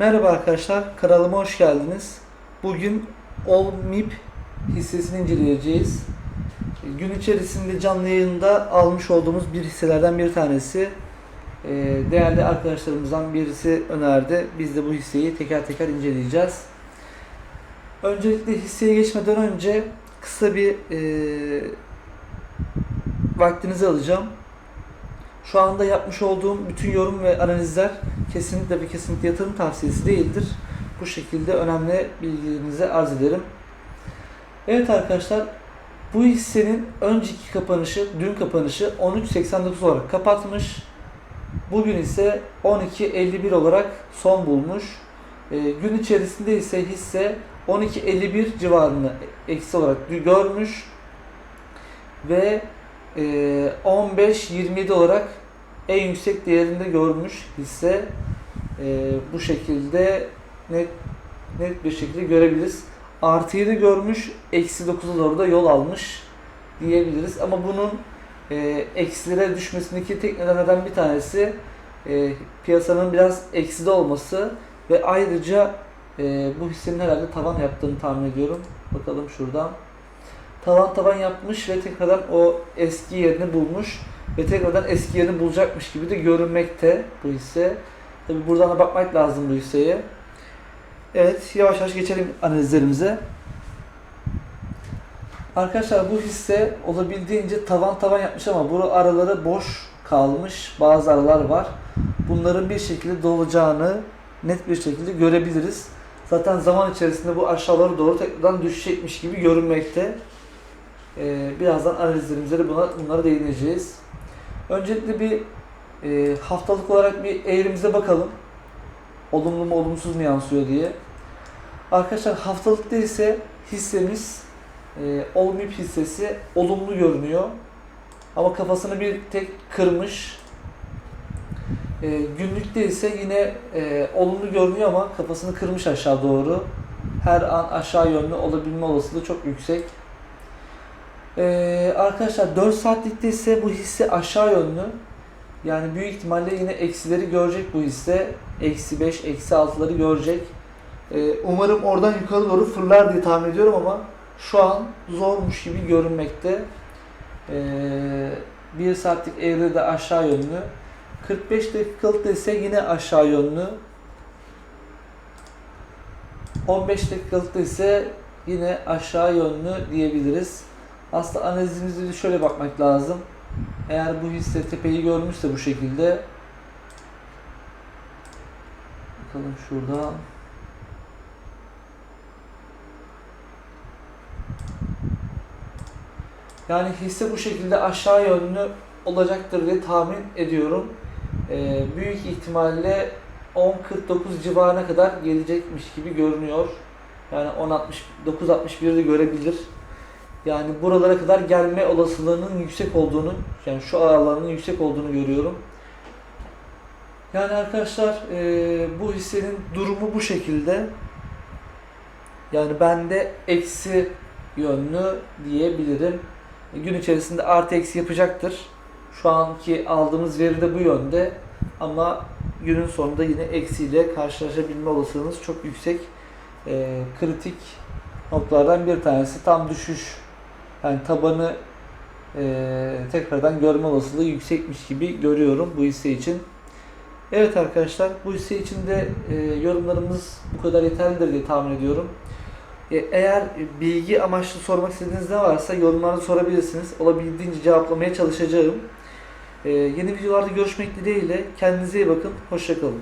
Merhaba arkadaşlar, kanalıma hoş geldiniz. Bugün OLMIP hissesini inceleyeceğiz. Gün içerisinde canlı yayında almış olduğumuz bir hisselerden bir tanesi. Ee, Değerli arkadaşlarımızdan birisi önerdi. Biz de bu hisseyi teker teker inceleyeceğiz. Öncelikle hisseye geçmeden önce kısa bir e, vaktinizi alacağım. Şu anda yapmış olduğum bütün yorum ve analizler kesinlikle ve kesinlikle yatırım tavsiyesi değildir. Bu şekilde önemli bilgilerinize arz ederim. Evet arkadaşlar bu hissenin önceki kapanışı, dün kapanışı 13.89 olarak kapatmış. Bugün ise 12.51 olarak son bulmuş. Ee, gün içerisinde ise hisse 12.51 civarını eksi olarak görmüş. Ve e, 15.27 olarak en yüksek değerinde görmüş hisse. E, bu şekilde net net bir şekilde görebiliriz. Artı 7 görmüş, eksi 9'a doğru da yol almış diyebiliriz. Ama bunun e, eksilere düşmesindeki tek nedenlerden bir tanesi e, piyasanın biraz ekside olması ve ayrıca e, bu hissenin herhalde tavan yaptığını tahmin ediyorum. Bakalım şuradan. Tavan tavan yapmış ve tekrardan o eski yerini bulmuş ve tekrardan eski yerini bulacakmış gibi de görünmekte bu hisse. Tabi buradan da bakmak lazım bu hisseye. Evet yavaş yavaş geçelim analizlerimize. Arkadaşlar bu hisse olabildiğince tavan tavan yapmış ama bu araları boş kalmış bazı aralar var. Bunların bir şekilde dolacağını net bir şekilde görebiliriz. Zaten zaman içerisinde bu aşağılara doğru tekrardan düşecekmiş gibi görünmekte. Ee, birazdan analizlerimizde de buna, bunlara değineceğiz. Öncelikle bir e, haftalık olarak bir eğrimize bakalım. Olumlu mu olumsuz mu yansıyor diye. Arkadaşlar haftalıkta ise hissemiz e, Olmip hissesi olumlu görünüyor. Ama kafasını bir tek kırmış. E, günlükte ise yine e, olumlu görünüyor ama kafasını kırmış aşağı doğru. Her an aşağı yönlü olabilme olasılığı çok yüksek. Ee, arkadaşlar 4 saatlikte ise bu hisse aşağı yönlü. Yani büyük ihtimalle yine eksileri görecek bu hisse. Eksi 5, eksi 6'ları görecek. Ee, umarım oradan yukarı doğru fırlar diye tahmin ediyorum ama şu an zormuş gibi görünmekte. Ee, 1 saatlik eğri de aşağı yönlü. 45 dakikalık ise yine aşağı yönlü. 15 dakikalık ise yine aşağı yönlü diyebiliriz. Aslında analizimizde de şöyle bakmak lazım. Eğer bu hisse tepeyi görmüşse bu şekilde bakalım şurada yani hisse bu şekilde aşağı yönlü olacaktır diye tahmin ediyorum. Ee, büyük ihtimalle 10.49 civarına kadar gelecekmiş gibi görünüyor. Yani 10.69 de görebilir. Yani buralara kadar gelme olasılığının yüksek olduğunu, yani şu aralarının yüksek olduğunu görüyorum. Yani arkadaşlar e, bu hissenin durumu bu şekilde. Yani ben de eksi yönlü diyebilirim. E, gün içerisinde artı eksi yapacaktır. Şu anki aldığımız veri de bu yönde. Ama günün sonunda yine eksiyle karşılaşabilme olasılığınız çok yüksek. E, kritik noktalardan bir tanesi tam düşüş yani tabanı e, tekrardan görme olasılığı yüksekmiş gibi görüyorum bu hisse için. Evet arkadaşlar bu hisse için de e, yorumlarımız bu kadar yeterlidir diye tahmin ediyorum. E, eğer bilgi amaçlı sormak istediğiniz ne varsa yorumlarda sorabilirsiniz. Olabildiğince cevaplamaya çalışacağım. E, yeni videolarda görüşmek dileğiyle. Kendinize iyi bakın. Hoşçakalın.